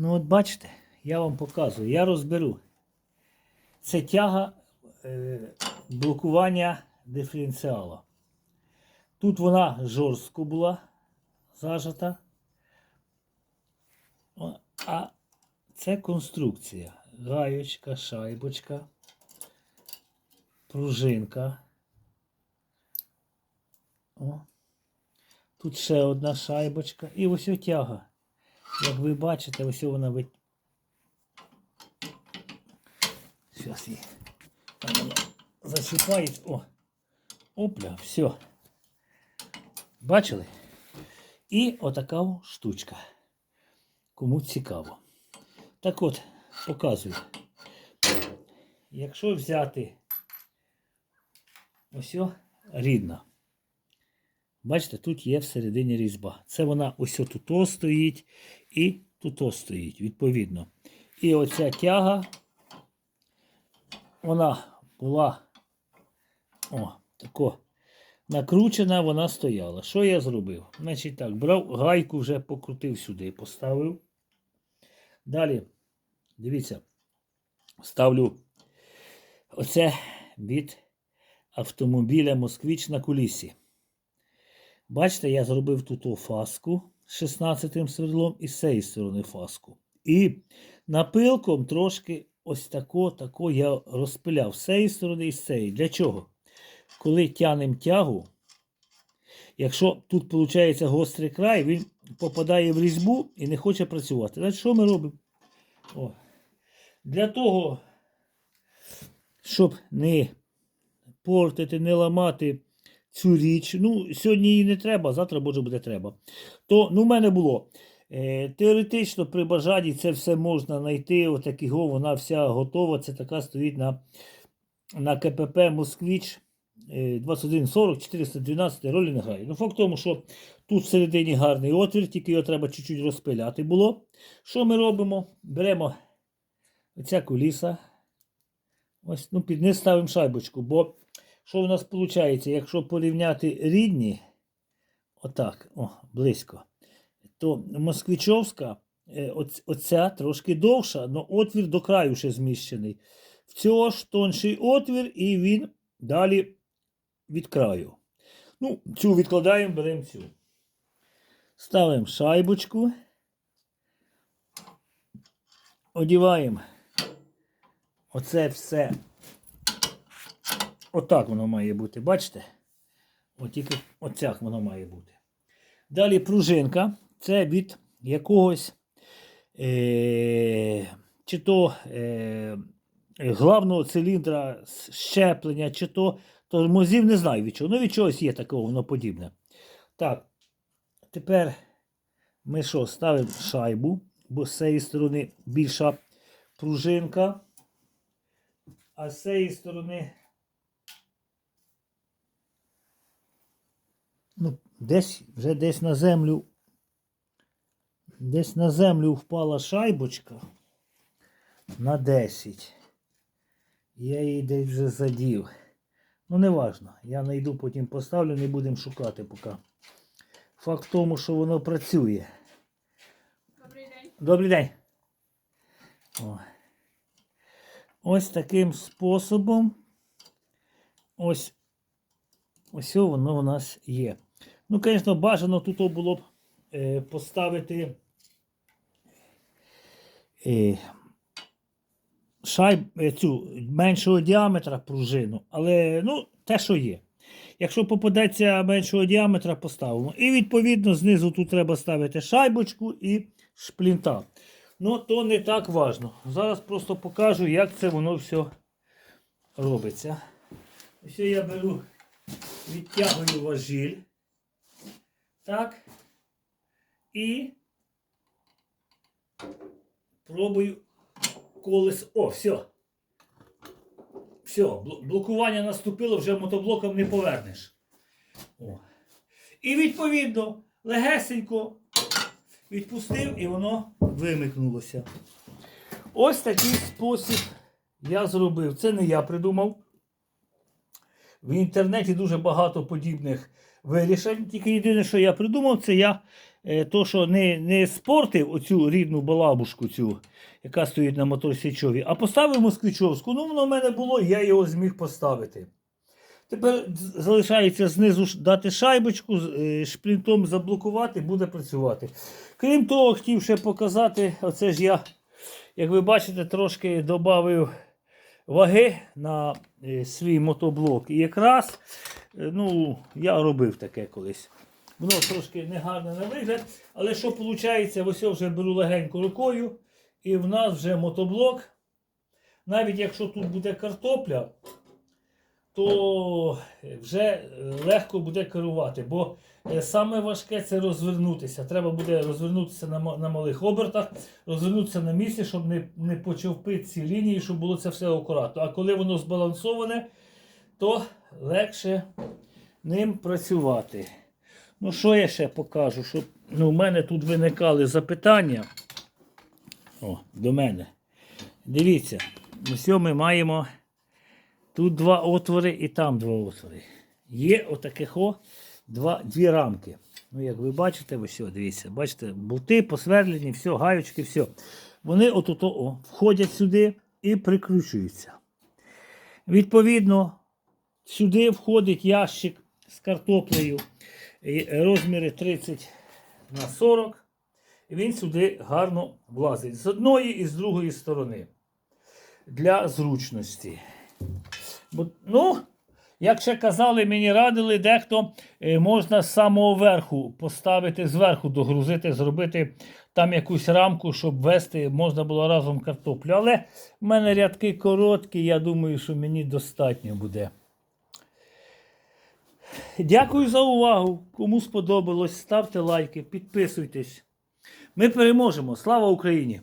Ну, от бачите, я вам показую, я розберу. Це тяга е, блокування диференціала. Тут вона жорстко була зажата. А це конструкція. Гаєчка, шайбочка, пружинка. О. Тут ще одна шайбочка. І ось тяга. Як ви бачите, ось вона вит... Зараз її. Засипає. О! Опля, все. Бачили? І отака штучка. Кому цікаво. Так от, показую. Якщо взяти ось рідна. Бачите, тут є всередині різьба. Це вона ось тут стоїть і тут стоїть, відповідно. І оця тяга, вона була о, тако накручена, вона стояла. Що я зробив? Значить так, брав гайку, вже покрутив сюди, поставив. Далі, дивіться, ставлю оце від автомобіля Москвич на кулісі. Бачите, я зробив тут фаску з 16 свердлом і з цієї сторони фаску. І напилком трошки ось тако, тако я розпиляв з цієї сторони і з цієї. Для чого? Коли тянемо тягу, якщо тут виходить гострий край, він попадає в різьбу і не хоче працювати. Значить, що ми робимо? О. Для того, щоб не портити, не ламати цю річ. Ну, сьогодні її не треба, завтра може буде треба. То ну, в мене було. Е, теоретично при бажанні це все можна знайти. Отакого вона вся готова. Це така стоїть на на КПП Москвич е, 2140 412 ролі не грає. Ну, факт в тому, що тут всередині гарний отвір, тільки його треба чуть-чуть розпиляти було. Що ми робимо? Беремо оця куліса. Ось, ну, під низ ставимо шайбочку, бо що в нас виходить, якщо порівняти рідні, отак, о, близько, то москвичовська, е, оця трошки довша, але отвір до краю ще зміщений. В цього ж тонший отвір, і він далі від краю. Ну, цю відкладаємо, беремо цю. Ставимо шайбочку. Одіваємо оце все Отак воно має бути, бачите? От тільки оцяк воно має бути. Далі пружинка. Це від якогось е- чи то е- главного циліндра щеплення, чи то тормозів, не знаю від чого. Ну від чогось є такого, воно подібне. Так, тепер ми що, ставимо шайбу, бо з цієї сторони більша пружинка, а з цієї сторони. Ну, десь вже десь на землю. Десь на землю впала шайбочка на 10. Я її десь вже задів. Ну, не важно. Я знайду, потім поставлю, не будемо шукати поки. Факт в тому, що воно працює. Добрий день. Добрий день. О. Ось таким способом. Ось ось воно у нас є. Ну, звісно, бажано тут було б е, поставити е, шайб, е, цю меншого діаметра пружину, але ну, те, що є. Якщо попадеться меншого діаметра, поставимо. І відповідно знизу тут треба ставити шайбочку і шплінта. Ну, то не так важно. Зараз просто покажу, як це воно все робиться. Ось я беру, відтягую важіль. Так. І пробую колесо. О, все. Все, блокування наступило, вже мотоблоком не повернеш. О. І відповідно легесенько відпустив і воно вимикнулося. Ось такий спосіб я зробив. Це не я придумав. В інтернеті дуже багато подібних вирішень. Тільки єдине, що я придумав, це я е, то, що не, не спортив оцю рідну балабушку, цю, яка стоїть на моторсічові, а поставив москвичовську. Ну, воно в мене було, я його зміг поставити. Тепер залишається знизу дати шайбочку, е, шплінтом заблокувати, буде працювати. Крім того, хотів ще показати, оце ж я, як ви бачите, трошки додав ваги на е, свій мотоблок. І якраз е, ну, я робив таке колись. Воно трошки негарне на вигляд, але що виходить, ось я вже беру легенько рукою, і в нас вже мотоблок. Навіть якщо тут буде картопля, то вже е, легко буде керувати. Бо саме важке це розвернутися. Треба буде розвернутися на, на малих обертах, розвернутися на місці, щоб не, не почовпити ці лінії, щоб було це все акуратно. А коли воно збалансоване, то легше ним працювати. Ну, що я ще покажу? Щоб ну, в мене тут виникали запитання. О, до мене. Дивіться, ось ми маємо тут два отвори і там два отвори. Є отаких о, два, дві рамки. Ну, як ви бачите, ось, дивіться, бачите, болти посверлені, все, гаючки, все. Вони отут о, входять сюди і прикручуються. Відповідно, сюди входить ящик з картоплею розміри 30 на 40. І він сюди гарно влазить з одної і з другої сторони. Для зручності. Бо, ну, як ще казали, мені радили, дехто е, можна з самого верху поставити зверху, догрузити, зробити там якусь рамку, щоб вести можна було разом картоплю. Але в мене рядки короткі, я думаю, що мені достатньо буде. Дякую за увагу. Кому сподобалось, ставте лайки, підписуйтесь. Ми переможемо. Слава Україні!